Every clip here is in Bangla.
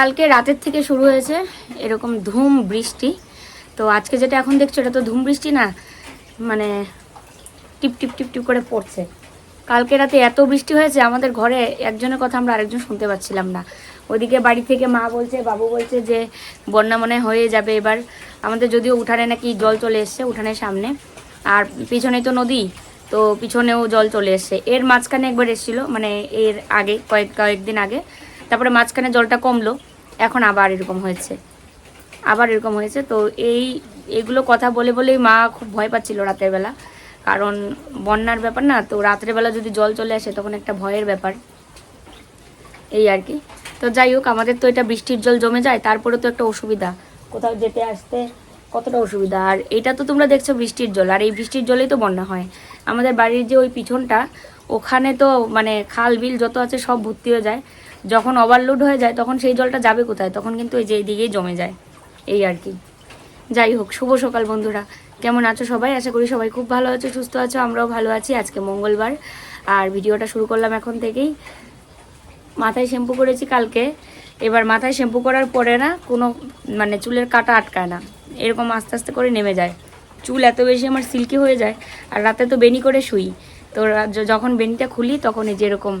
কালকে রাতের থেকে শুরু হয়েছে এরকম ধুম বৃষ্টি। তো আজকে যেটা এখন দেখছ, এটা তো ধুম বৃষ্টি না মানে টিপ টিপ টিপ টিপ করে পড়ছে। কালকে রাতে এত বৃষ্টি হয়েছে, আমাদের ঘরে একজনের কথা আমরা আরেকজন শুনতে পাচ্ছিলাম না। ওদিকে বাড়ি থেকে মা বলছে, বাবু বলছে যে বন্যা মনে হয় যাবে এবার। আমাদের যদিও উঠানে নাকি জল চলে এসছে উঠানের সামনে। আর পিছনে তো নদী, তো পিছনেও জল চলে এসছে। এর মাঝখানে একবার এসেছিল মানে এর আগে, কয়েক, কয়েকদিন আগে। তারপরে মাঝখানে জলটা কমলো। এখন আবার এরকম হয়েছে। আবার এরকম হয়েছে, তো এই, এগুলো কথা বলে বলেই মা খুব ভয় পাচ্ছিল রাতের বেলা। কারণ বন্যার ব্যাপার না, তো রাত্রের বেলা যদি জল চলে আসে তখন একটা ভয়ের ব্যাপার। এই আর কি। তো যাই হোক, আমাদের তো এটা বৃষ্টির জল জমে যায়, তারপরে তো একটা অসুবিধা। কোথাও যেতে আসতে কতটা অসুবিধা। আর এটা তো তোমরা দেখছ বৃষ্টির জল, আর এই বৃষ্টির জলেই তো বন্যা হয়। আমাদের বাড়ির যে ওই পিছনটা, ওখানে তো মানে খাল বিল যত আছে সব ভর্তি হয়ে যায়। যখন ওভারলোড হয়ে যায়, তখন সেই জলটা যাবে কোথায়? তখন কিন্তু এই যে এইদিকেই জমে যায়। এই আর কি। যাই হোক, শুভ সকাল বন্ধুরা। কেমন আছো সবাই? আশা করি সবাই খুব ভালো আছো, সুস্থ আছো, আমরাও ভালো আছি। আজকে মঙ্গলবার। আর ভিডিওটা শুরু করলাম এখন থেকেই। মাথায় শ্যাম্পু করেছি কালকে। এবার মাথায় শ্যাম্পু করার পরে না, কোনো মানে চুলের কাটা আটকায় না। এরকম আস্তে আস্তে করে নেমে যায়। চুল এত বেশি আমার সিল্কি হয়ে যায়। আর রাতে তো বেনি করে শুই। তো যখন বেনিটা খুলি তখন এই যেরকম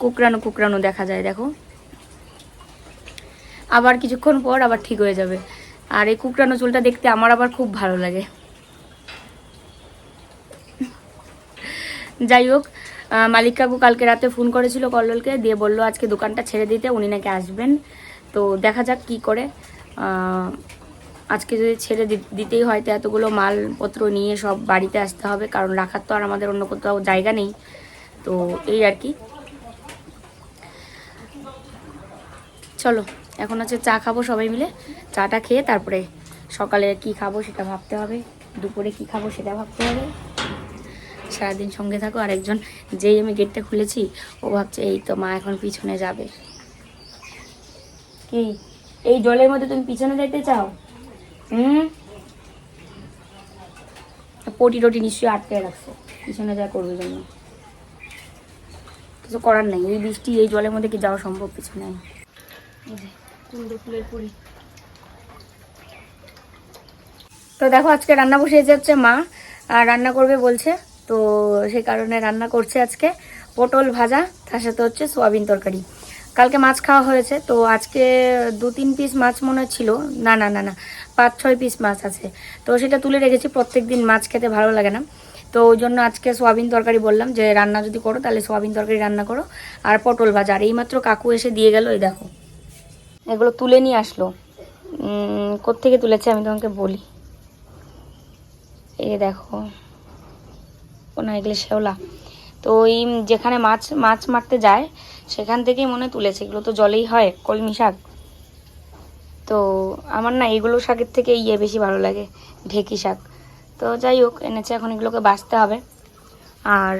কুকরানো কুকরানো দেখা যায়, দেখো। আবার কিছুক্ষণ পর আবার ঠিক হয়ে যাবে। আর এই কুকরানো চুলটা দেখতে আমার আবার খুব ভালো লাগে। যাই হোক মালিক কাকু কালকে রাতে ফোন করেছিল কল্লোলকে, দিয়ে বলল আজকে দোকানটা ছেড়ে দিতে, উনি নাকি আসবেন। তো দেখা যাক কি করে। আজকে যদি ছেড়ে দিতেই হয় তো এতগুলো মালপত্র নিয়ে সব বাড়িতে আসতে হবে, কারণ রাখার তো আর আমাদের অন্য কোথাও জায়গা নেই। তো এই আর কি। চলো, এখন হচ্ছে চা খাব সবাই মিলে। চাটা খেয়ে তারপরে সকালে কি খাব সেটা ভাবতে হবে, দুপুরে কি খাব সেটা ভাবতে হবে। সারাদিন সঙ্গে থাকো, আর একজন যেই আমি গেটটা খুলেছি, ও ভাবছে, এই তো মা এখন পিছনে যাবে। কি? এই জলের মধ্যে তুমি পিছনে যেতে চাও? হুম? পটি টটি নিশ্চয়ই আটকে রাখছো, পিছনে যা করবে জন্য কিছু করার নেই, এই বৃষ্টি, এই জলের মধ্যে কি যাওয়া সম্ভব পিছনে? তো দেখো, আজকে রান্না বসিয়েছে হচ্ছে মা, আর রান্না করবে বলছে, তো সেই কারণে রান্না করছে আজকে পটল ভাজা, তার সাথে হচ্ছে সোয়াবিন তরকারি। কালকে মাছ খাওয়া হয়েছে, তো আজকে দু তিন পিস মাছ মনে ছিল। না না না না, পাঁচ, ছয় পিস মাছ আছে। তো সেটা তুলে রেখেছি, প্রত্যেক দিন মাছ খেতে ভালো লাগে না। তো ওই জন্য আজকে সোয়াবিন তরকারি বললাম যে, রান্না যদি করো, তাহলে সোয়াবিন তরকারি রান্না করো, আর পটল ভাজা। আর এইমাত্র কাকু এসে দিয়ে গেল, এই দেখো। এগুলো তুলে নিয়ে আসলো। কোত্থেকে তুলেছে আমি তোমাকে বলি। এই দেখো, কোনো এগুলো শেওলা তো ওই যেখানে মাছ মাছ মারতে যায়, সেখান থেকেই মনে তুলেছে। এগুলো তো জলেই হয়, কলমি শাক। তো আমার না এগুলো শাকের থেকে ইয়ে বেশি ভালো লাগে, ঢেকি শাক। তো যাই হোক, এনেছে, এখন এগুলোকে বাছতে হবে। আর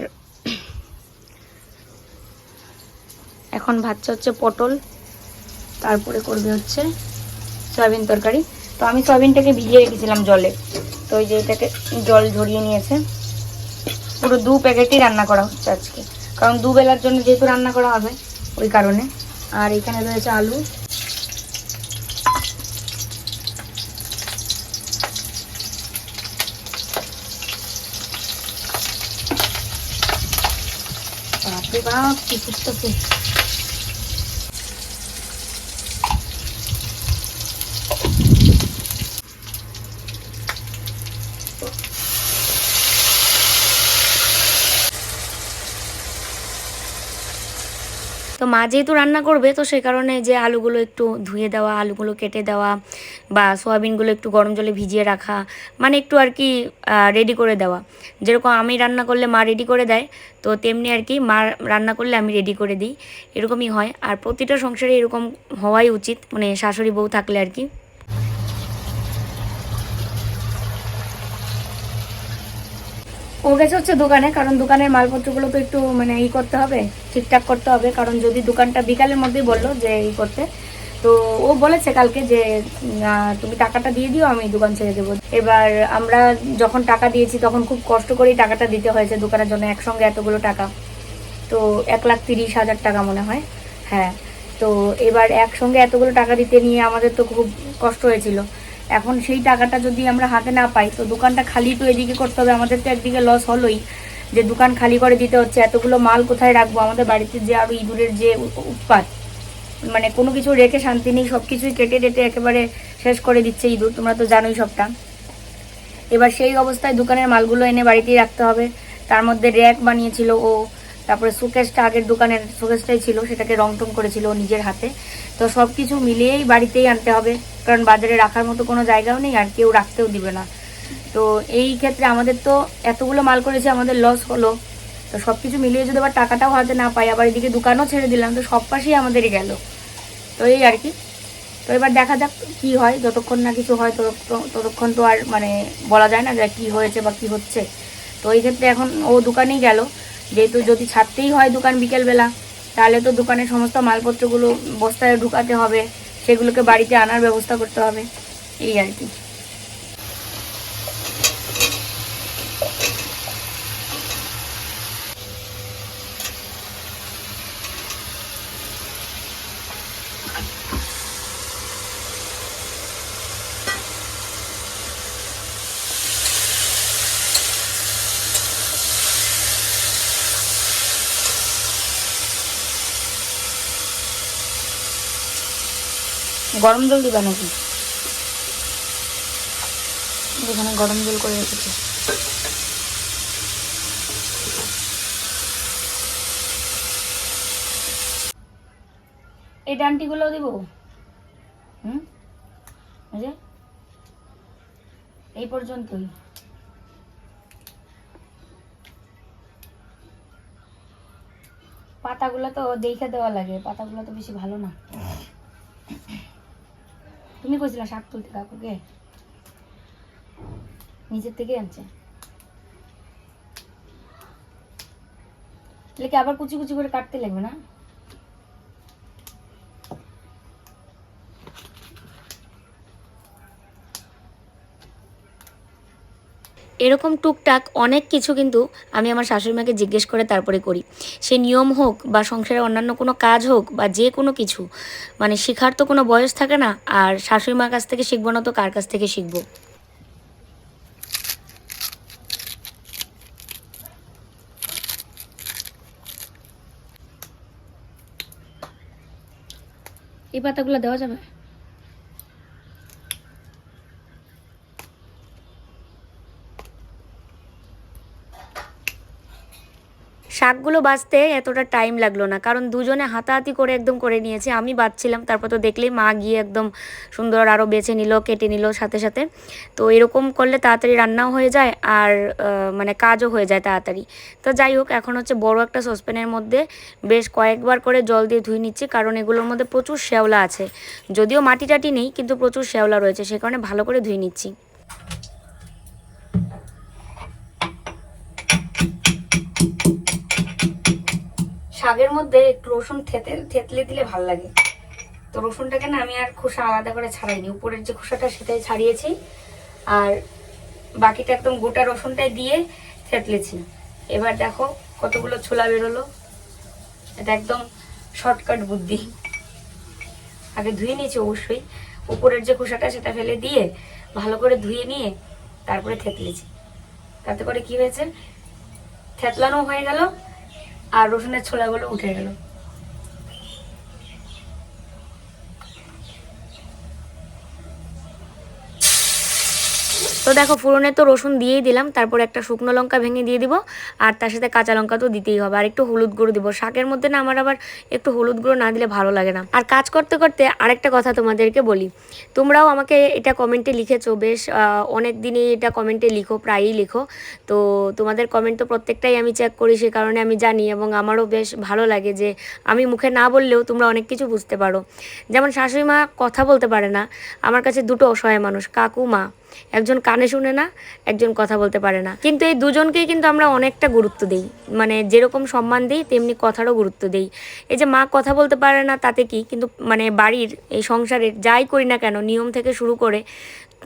এখন ভাজছে হচ্ছে পটল। তারপরে করবে হচ্ছে সয়াবিন তরকারি। তো আমি সয়াবিনটাকে ভিজিয়ে রেখেছিলাম জলে। তো ওই যে এটাকে জল ঝরিয়ে নিয়েছে। পুরো দু প্যাকেটই রান্না করা হচ্ছে আজকে। কারণ দুবেলার জন্য যেহেতু রান্না করা হবে ওই কারণে। আর এখানে রয়েছে আলু। বাপরে বাপ, কি ফুটতেছে মা যেহেতু রান্না করবে, তো সেই কারণে যে আলুগুলো একটু ধুয়ে দেওয়া, আলুগুলো কেটে দেওয়া বা সোয়াবিনগুলো একটু গরম জলে ভিজিয়ে রাখা মানে একটু আর কি রেডি করে দেওয়া। যেরকম আমি রান্না করলে মা রেডি করে দেয়, তো তেমনি আর কি মা রান্না করলে আমি রেডি করে দিই। এরকমই হয়। আর প্রতিটা সংসারে এরকম হওয়াই উচিত মানে শাশুড়ি বউ থাকলে আর কি। ও গেছে হচ্ছে দোকানে, কারণ দোকানের মালপত্রগুলো তো একটু মানে ই করতে হবে, ঠিকঠাক করতে হবে, কারণ যদি দোকানটা বিকালের মধ্যেই বলল যে ই করতে, তো ও বলেছে কালকে যে তুমি টাকাটা দিয়ে দিও, আমি দোকান ছেড়ে দেবো। এবার আমরা যখন টাকা দিয়েছি, তখন খুব কষ্ট করেই টাকাটা দিতে হয়েছে দোকানের জন্য, একসঙ্গে এতগুলো টাকা। তো এক লাখ তিরিশ হাজার টাকা মনে হয় হ্যাঁ। তো এবার একসঙ্গে এতগুলো টাকা দিতে নিয়ে আমাদের তো খুব কষ্ট হয়েছিল। এখন সেই টাকাটা যদি আমরা হাতে না পাই, তো দোকানটা খালি তো এদিকে করতে হবে। আমাদের তো একদিকে লস হলোই। যে দোকান খালি করে দিতে হচ্ছে, এতগুলো মাল কোথায় রাখব? আমাদের বাড়িতে যে আরও ইঁদুরের যে উৎপাত মানে কোনো কিছু রেখে শান্তি নেই সব কিছুই কেটে টেটে একেবারে শেষ করে দিচ্ছে ইঁদুর। তোমরা তো জানোই সবটা। এবার সেই অবস্থায় দোকানের মালগুলো এনে বাড়িতেই রাখতে হবে। তার মধ্যে র্যাক বানিয়েছিল ও। তারপরে সুকেশটা আগের দোকানের, সুকেশটাই ছিল, সেটাকে রং টং করেছিল নিজের হাতে। তো সব কিছু মিলিয়েই বাড়িতেই আনতে হবে, কারণ বাজারে রাখার মতো কোনো জায়গাও নেই, আর কেউ রাখতেও দিবে না। তো এই ক্ষেত্রে আমাদের তো এতগুলো মাল করেছে, আমাদের লস হলো। তো সব কিছু মিলিয়ে যদি আবার টাকাটাও হাতে না পাই, আবার এদিকে দোকানও ছেড়ে দিলাম, তো সব পাশেই আমাদেরই গেল। তো এই আর কি। তো এবার দেখা যাক কি হয়, যতক্ষণ না কিছু হয় ততক্ষণ তো আর মানে বলা যায় না যে কি হয়েছে বা কি হচ্ছে। তো এই ক্ষেত্রে এখন ও দোকানেই গেল। যেহেতু যদি ছাড়তেই হয় দোকান বিকেলবেলা, তাহলে তো দোকানের সমস্ত মালপত্রগুলো বস্তায় ঢুকাতে হবে, সেগুলোকে বাড়িতে আনার ব্যবস্থা করতে হবে, এই আর কি। গরম জল দিবা নাকি? এখানে গরম জল করে রেখেছি। এই ডান্টিগুলো দিব? হুম? যে। এই পর্যন্তই। পাতাগুলো তো দেখে দেওয়া লাগে, পাতাগুলো তো বেশি ভালো না। তুমি কইছিলা শাক তুলতে কাকুকে? নিজের থেকে আনছে। তাহলে কি আবার কুচি কুচি করে কাটতে লাগবে না? এরকম টুকটাক অনেক কিছু কিন্তু আমি আমার শাশুড়ি মাকে জিজ্ঞেস করে তারপরে করি। সে নিয়ম হোক বা সংসারের অন্যান্য কোনো কাজ হোক বা যে কোনো কিছু মানে শেখার তো কোনো বয়স থাকে না, আর শাশুড়ি মার কাছ থেকে শিখব না তো কার কাছ থেকে শিখব? এই পাতাগুলো দেওয়া যাবে? শাকগুলো বাছতে এতটা টাইম লাগল না। কারণ দুজনে হাতাহাতি করে একদম করে নিয়েছে। আমি বাছছিলাম তারপর তো দেখলেই মা গিয়ে একদম সুন্দর আরও বেছে নিল, কেটে নিল সাথে সাথে। তো এরকম করলে তাড়াতাড়ি রান্নাও হয়ে যায় আর মানে কাজও হয়ে যায় তাড়াতাড়ি। তো যাই হোক, এখন হচ্ছে বড় একটা সসপ্যানের মধ্যে বেশ কয়েকবার করে জল দিয়ে ধুয়ে নিচ্ছি, কারণ এগুলোর মধ্যে প্রচুর শ্যাওলা আছে। যদিও মাটি টাটি নেই, কিন্তু প্রচুর শ্যাওলা রয়েছে, সে কারণে ভালো করে ধুয়ে নিচ্ছি। শাকের মধ্যে একটু রসুন থেতে, থেতলে দিলে ভালো লাগে। তো রসুনটাকে না আমি আর খোসা আলাদা করে ছাড়াইনি। উপরের যে খোসাটা সেটাই ছাড়িয়েছি। আর বাকিটা একদম গোটা রসুনটাই দিয়ে থেতলেছি। এবার দেখো কতগুলো ছোলা বেরোলো। এটা একদম শর্টকাট বুদ্ধি। আগে ধুয়ে নিয়েছি অবশ্যই। উপরের যে খোসাটা সেটা ফেলে দিয়ে ভালো করে ধুয়ে নিয়ে তারপরে থেতলেছি। তাতে করে কি হয়েছে? থেতলানো হয়ে গেল। আর রসুনের ছোলাগুলো উঠে গেল। তো দেখো, ফোড়নে তো রসুন দিয়েই দিলাম, তারপর একটা শুকনো লঙ্কা ভেঙে দিয়ে দিব, আর তার সাথে কাঁচা লঙ্কা তো দিতেই হবে, আর একটু হলুদ গুঁড়ো দিব। শাকের মধ্যে না আমার আবার একটু হলুদ গুঁড়ো না দিলে ভালো লাগে না। আর কাজ করতে করতে আরেকটা কথা তোমাদেরকে বলি। তোমরাও আমাকে এটা কমেন্টে লিখেছো, বেশ অনেক দিনই এটা কমেন্টে লিখো, প্রায়ই লিখো। তো তোমাদের কমেন্ট তো প্রত্যেকটাই আমি চেক করি, সে কারণে আমি জানি এবং আমারও বেশ ভালো লাগে যে আমি মুখে না বললেও তোমরা অনেক কিছু বুঝতে পারো। যেমন শাশুড়ি মা কথা বলতে পারে না, আমার কাছে দুটো অসহায় মানুষ, কাকু, মা। একজন কানে শুনে না, একজন কথা বলতে পারে না। কিন্তু এই দুজনকেই কিন্তু আমরা অনেকটা গুরুত্ব দিই। মানে যেরকম সম্মান দিই, তেমনি কথারও গুরুত্ব দিই। এই যে মা কথা বলতে পারে না তাতে কি? কিন্তু মানে বাড়ির এই সংসারের যাই করি না কেন, নিয়ম থেকে শুরু করে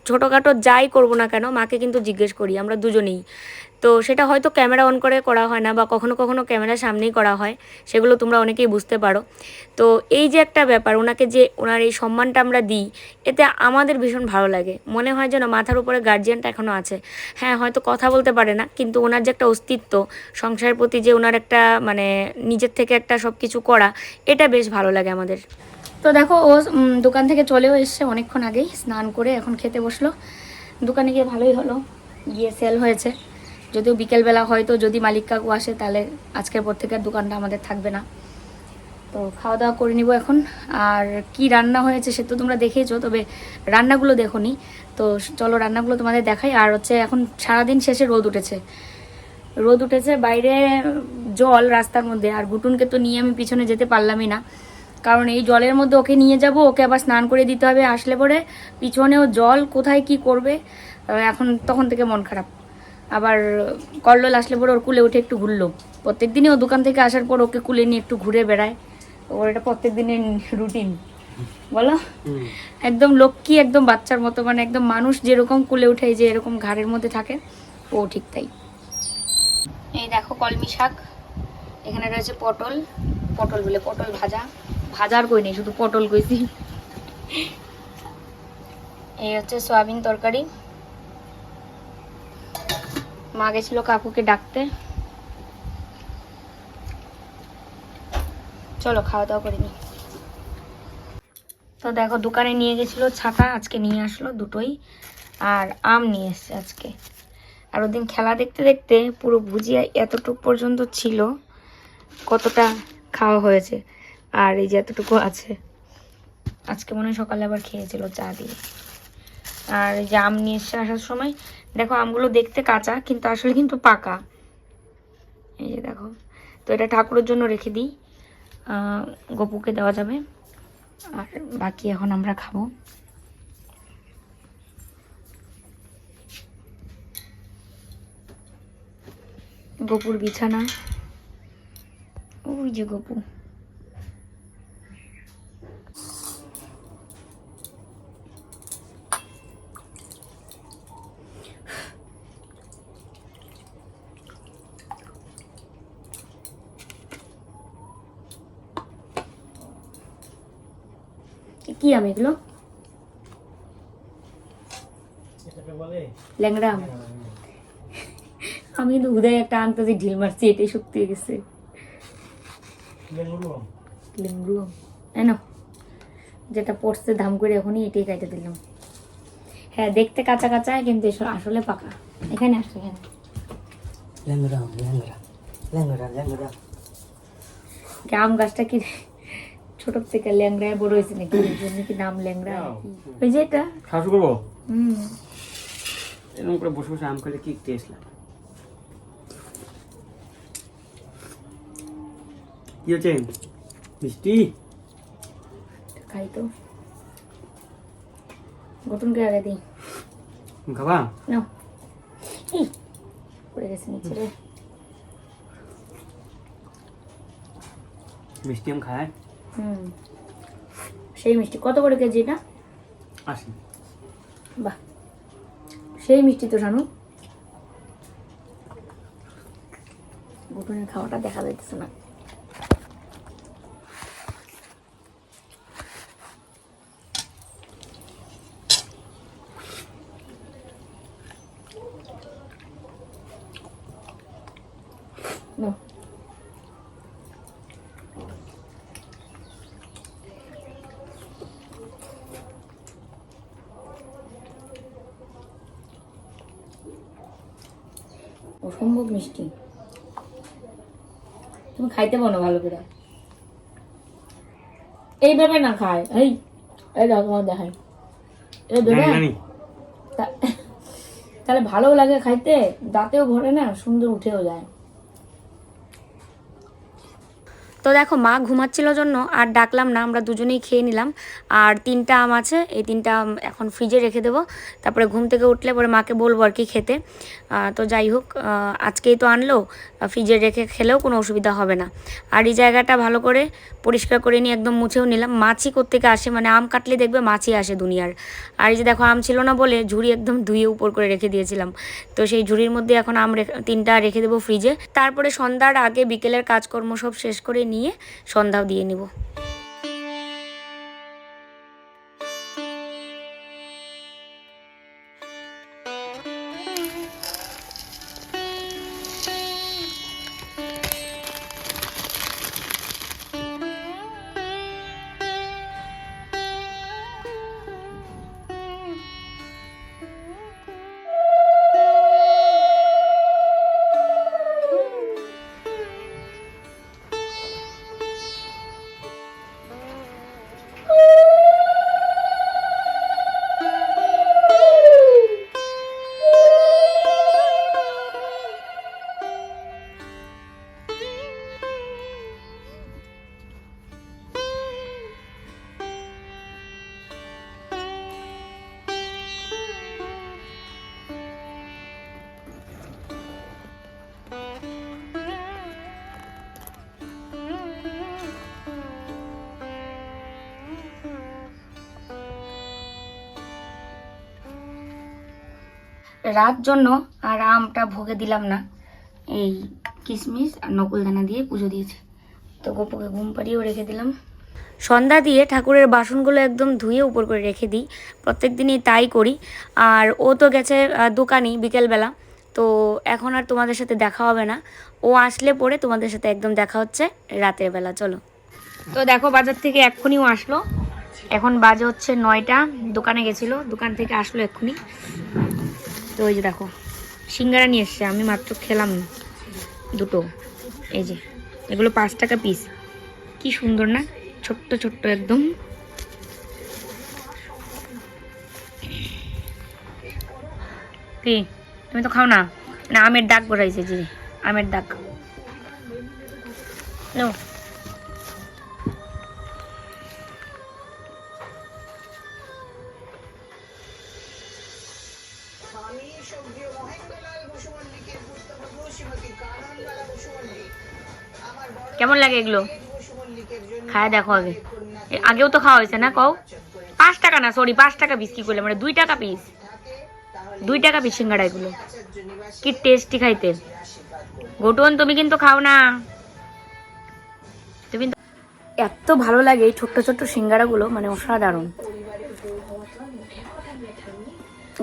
ছোটোখাটো যাই করব না কেন, মাকে কিন্তু জিজ্ঞেস করি, আমরা দুজনেই। তো সেটা হয়তো ক্যামেরা অন করে করা হয় না বা কখনো কখনো ক্যামেরার সামনেই করা হয়, সেগুলো তোমরা অনেকেই বুঝতে পারো। তো এই যে একটা ব্যাপার, ওনাকে যে ওনার এই সম্মানটা আমরা দিই, এতে আমাদের ভীষণ ভালো লাগে। মনে হয় যেন মাথার উপরে গার্জিয়ানটা এখনও আছে। হ্যাঁ হয়তো কথা বলতে পারে না, কিন্তু ওনার যে একটা অস্তিত্ব, সংসারের প্রতি যে ওনার একটা মানে নিজের থেকে একটা সব কিছু করা, এটা বেশ ভালো লাগে আমাদের। তো দেখো, ও দোকান থেকে চলেও এসছে অনেকক্ষণ আগেই, স্নান করে এখন খেতে বসল। দোকানে গিয়ে ভালোই হলো, গিয়ে সেল হয়েছে। যদিও বিকেলবেলা হয়তো যদি মালিক কাকু আসে, তাহলে আজকের পর থেকে দোকানটা আমাদের থাকবে না। তো খাওয়া দাওয়া করে নিব এখন। আর কি রান্না হয়েছে সে তো তোমরা দেখেইছো, তবে রান্নাগুলো দেখো নি। তো চলো রান্নাগুলো তোমাদের দেখাই। আর হচ্ছে এখন সারাদিন শেষে রোদ উঠেছে। রোদ উঠেছে, বাইরে জল রাস্তার মধ্যে। আর গুটুনকে তো নিয়ে আমি পিছনে যেতে পারলামই না। কারণ এই জলের মধ্যে ওকে নিয়ে যাব, ওকে আবার স্নান করে দিতে হবে। আসলে পরে পিছনেও জল কোথায় কি করবে এখন তখন থেকে মন খারাপ। আবার কল্লোল আসলে পরে ওর কুলে উঠে একটু ঘুরলো। প্রত্যেক দিনই ও দোকান থেকে আসার পর ওকে কুলে নিয়ে একটু ঘুরে বেড়ায়। ওর এটা প্রত্যেক দিনের রুটিন বলো একদম লক্ষ্মী একদম বাচ্চার মতো মানে একদম মানুষ যেরকম কুলে উঠে যে এরকম ঘাড়ের মধ্যে থাকে ও ঠিক তাই। এই দেখো কলমি শাক। এখানে রয়েছে পটল। পটল বলে পটল ভাজা। ভাজার কই নেই শুধু পটল কইছি। এই হচ্ছে সয়াবিন তরকারি। মা গেছিল কাকুকে ডাকতে। চলো, খাওয়া দাওয়া করে নিই তো দেখো, দোকানে নিয়ে গেছিল ছাতা, আজকে নিয়ে আসলো দুটোই, আর আম নিয়ে এসছে আজকে। আর ওদিন খেলা দেখতে দেখতে পুরো ভুজিয়া এতটুকু পর্যন্ত ছিল, কতটা খাওয়া হয়েছে, আর এই যে এতটুকু আছে। আজকে মনে হয় সকালে আবার খেয়েছিল চা দিয়ে। আর এই যে আম নিয়ে এসে আসার সময় দেখো আমগুলো দেখতে কাঁচা, কিন্তু আসলে কিন্তু পাকা। এই যে দেখো, তো এটা ঠাকুরের জন্য রেখে দিই। গপুকে দেওয়া যাবে। আর বাকি এখন আমরা খাব। গপুর বিছানা। ওই যে গপু। কি আম এগুলো? ল্যাংড়া আম। আমি কিন্তু উদয় একটা আনতেছি ঢিল মারছি এটাই সত্যি হয়ে গেছে। আম। যেটা পড়ছে দাম করে এখনই এটাই কাটে দিলাম। হ্যাঁ দেখতে কাঁচা কাঁচা কিন্তু এসব আসলে পাকা। এখানে আসছে এখানে। ল্যাংরা ল্যাংরা ল্যাংরা ল্যাংরা কি আম গাছটা কি ছোট থেকে ল্যাংড়ায় বড় হয়েছে নাকি? জন্য কি নাম ল্যাংড়া? ওই যে এটা। খাওয়া করব? হুম। এরকম করে বসে বসে আম খেলে কি টেস্ট লাগে? কি হচ্ছে? মিষ্টি? খাই তো। গঠনকে আগে দিই। খাবা? নাও এই, পড়ে গেছে নিচে। রে মিষ্টি আম খায়? হুম। সেই মিষ্টি। কত করে কেজি এটা? আশি। বাহ। সেই মিষ্টি তো জানো ঘুটনের খাওয়াটা দেখা যাইতেছে না নাও। অসম্ভব মিষ্টি। তুমি খাইতে পারো ভালো করে। এইভাবে না খায়। এই এই দাও তোমার দেখাই। এই দেবে জানি জানি। তা- তাহলে ভালো লাগে খাইতে দাঁতেও ভরে না সুন্দর উঠেও যায়। তো দেখো মা ঘুমাচ্ছিল জন্য আর ডাকলাম না, আমরা দুজনেই খেয়ে নিলাম। আর তিনটা আম আছে, এই তিনটা আম এখন ফ্রিজে রেখে দেবো। তারপরে ঘুম থেকে উঠলে পরে মাকে বলব আর কি খেতে। তো যাই হোক আজকেই তো আনলো ফ্রিজে রেখে খেলেও কোনো অসুবিধা হবে না। আর এই জায়গাটা ভালো করে পরিষ্কার করে নিয়ে একদম মুছেও নিলাম। মাছি কোত্থেকে আসে? মানে আম কাটলে দেখবে মাছি আসে দুনিয়ার। আর এই যে দেখো আম ছিল না বলে ঝুড়ি একদম ধুয়ে উপর করে রেখে দিয়েছিলাম। তো সেই ঝুড়ির মধ্যে এখন আম তিনটা রেখে দেবো ফ্রিজে তারপরে সন্ধ্যার আগে বিকেলের কাজকর্ম সব শেষ করে নিয়ে সন্ধ্যাও দিয়ে নিব। রাত জন্য আর আমটা ভোগে দিলাম না। এই কিশমিশ আর নকুলদানা দিয়ে পুজো দিয়েছি। তো গোপুকে ঘুম পাড়িয়েও রেখে দিলাম। সন্ধ্যা দিয়ে ঠাকুরের বাসনগুলো একদম ধুয়ে উপর করে রেখে দিই। প্রত্যেক দিনই তাই করি। আর ও তো গেছে দোকানেই বিকেলবেলা। তো এখন আর তোমাদের সাথে দেখা হবে না। ও আসলে পরে তোমাদের সাথে একদম দেখা হচ্ছে রাতের বেলা, চলো। তো দেখো বাজার থেকে এক্ষুনি ও আসলো। এখন বাজে হচ্ছে নয়টা। দোকানে গেছিল। দোকান থেকে আসলো এক্ষুনি। ওই যে দেখো, সিঙ্গারা নিয়ে এসছে, আমি মাত্র খেলাম দুটো। এই যে, এগুলো পাঁচ টাকা পিস কি সুন্দর না? ছোট্ট ছোট্ট একদম। কি? তুমি তো খাও না? না, আমের দাগ বসাইছে জি, আমের দাগ। নো লাগে এগুলো। খায় দেখো আগে। আগেও তো খাওয়া হয়েছে না কও? পাঁচ টাকা না সরি পাঁচ টাকা পিস কি করলে মানে দুই টাকা পিস দুই টাকা পিস সিঙ্গাড়া এগুলো। কি টেস্টি খাইতে। ঘটুন তুমি কিন্তু খাও না। তুমি এত ভালো লাগে এই ছোট্ট ছোট্ট সিঙ্গারাগুলো মানে অসাধারণ।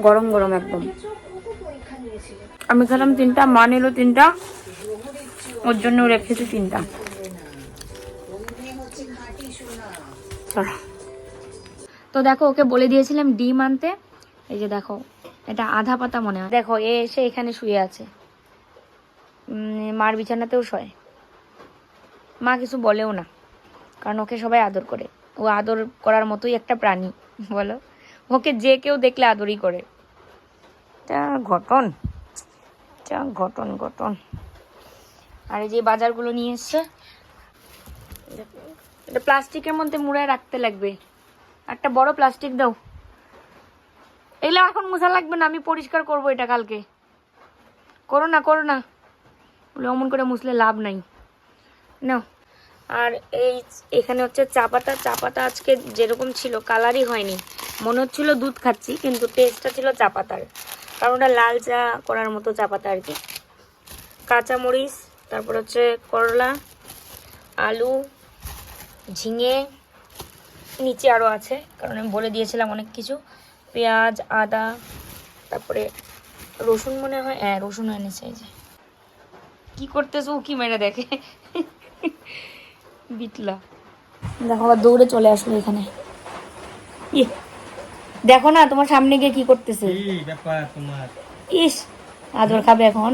গরম গরম একদম। আমি খেলাম তিনটা, মা নিল তিনটা, ওর জন্য রেখেছি তিনটা। তো দেখো, ওকে বলে দিয়েছিলাম ডিম আনতে। এই যে দেখো, এটা আধা পাতা মনে হয়। দেখো, এ এসে এখানে শুয়ে আছে। মার বিছানাতেও শয়। মা কিছু বলেও না, কারণ ওকে সবাই আদর করে। ও আদর করার মতোই একটা প্রাণী, বলো। ওকে যে কেউ দেখলে আদরই করে। তা ঘটন, যা ঘটন ঘটন। আর এই যে বাজারগুলো নিয়ে এসছে এটা প্লাস্টিকের মধ্যে মুড়ায় রাখতে লাগবে। একটা বড় প্লাস্টিক দাও। এগুলো এখন মোছা লাগবে না, আমি পরিষ্কার করব এটা কালকে। করো না করো না। বলে অমন করে মুছলে লাভ নাই। নাও। আর এই এখানে হচ্ছে চা পাতা। চা পাতা আজকে যেরকম ছিল, কালারই হয়নি। মনে হচ্ছিল দুধ খাচ্ছি, কিন্তু টেস্টটা ছিল চা পাতার। কারণ ওটা লাল চা করার মতো চা পাতা আর কি। কাঁচামরিচ, তারপর হচ্ছে করলা, আলু ঝিঙে নিচে আরও আছে কারণ আমি বলে দিয়েছিলাম অনেক কিছু। পেঁয়াজ আদা তারপরে রসুন মনে হয় হ্যাঁ রসুন এনেছে এই যে। কি করতেছো কি মেরে দেখে? বিটলা। দেখো আবার দৌড়ে চলে আসলো এখানে। ইয়ে, দেখো না তোমার সামনে গিয়ে কি করতেছে? ইস আদর খাবে এখন।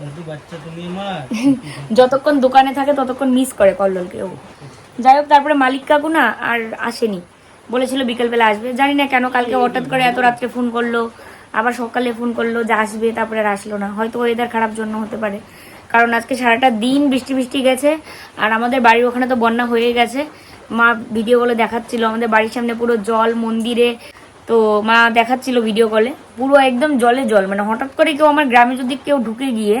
যতক্ষণ দোকানে থাকে ততক্ষণ মিস করে কল্লোলকে ও। যাই হোক, তারপরে মালিক কাকু না আর আসেনি। বলেছিল বিকেলবেলা আসবে। জানি না কেন কালকে হঠাৎ করে এত রাত্রে ফোন করল, আবার সকালে ফোন করল যে আসবে, তারপরে আর আসলো না। হয়তো ওয়েদার খারাপ জন্য হতে পারে। কারণ আজকে সারাটা দিন বৃষ্টি বৃষ্টি গেছে, আর আমাদের বাড়ির ওখানে তো বন্যা হয়ে গেছে। মা ভিডিও কলে দেখাচ্ছিল, আমাদের বাড়ির সামনে পুরো জল মন্দিরে। তো মা দেখাচ্ছিল ভিডিও কলে পুরো একদম জলে জল মানে হঠাৎ করে কেউ আমার গ্রামে যদি কেউ ঢুকে গিয়ে,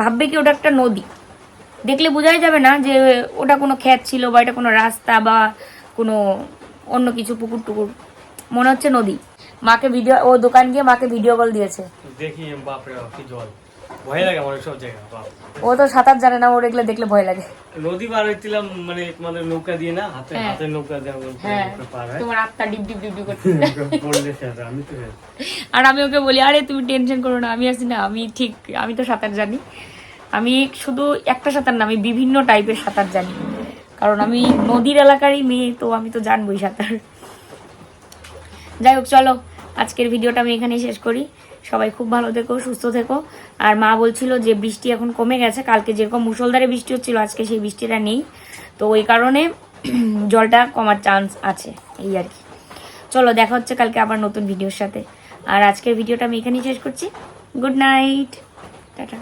ভাববে কি ওটা একটা নদী। দেখলে বোঝাই যাবে না যে ওটা কোনো ক্ষেত ছিল বা এটা কোনো রাস্তা বা কোনো অন্য কিছু পুকুর টুকুর। মনে হচ্ছে নদী। মাকে ভিডিও ও দোকান গিয়ে মাকে ভিডিও কল দিয়েছে। দেখি বাপরে বাপ কি জল। ভয় লাগে আমার সব জায়গা ও তো সাঁতার জানে না ওর এগুলো দেখলে ভয় লাগে। নদী পার হইছিলাম মানে তোমাদের নৌকা দিয়ে না হাতে হ্যাঁ। হাতে নৌকা দিয়ে আমরা হ্যাঁ। পার হয়। তোমার আত্মা ডিপ ডিপ ডিপ ডিপ করছে পড়লে আমি তো আর আমি ওকে বলি আরে তুমি টেনশন করো না আমি আছি না আমি ঠিক আমি তো সাঁতার জানি। আমি শুধু একটা সাঁতার না, আমি বিভিন্ন টাইপের সাঁতার জানি। কারণ আমি নদীর এলাকারই মেয়ে, তো আমি তো জানবই সাঁতার। যাই হোক, চলো, আজকের ভিডিওটা আমি এখানেই শেষ করি। সবাই খুব ভালো থেকো, সুস্থ থেকো। আর মা বলছিল যে বৃষ্টি এখন কমে গেছে, কালকে যেরকম মুসলধারে বৃষ্টি হচ্ছিল, আজকে সেই বৃষ্টিটা নেই। তো ওই কারণে জলটা কমার চান্স আছে, এই আর কি। চলো, দেখা হচ্ছে কালকে আবার নতুন ভিডিওর সাথে। আর আজকের ভিডিওটা আমি এখানেই শেষ করছি। Good night tata.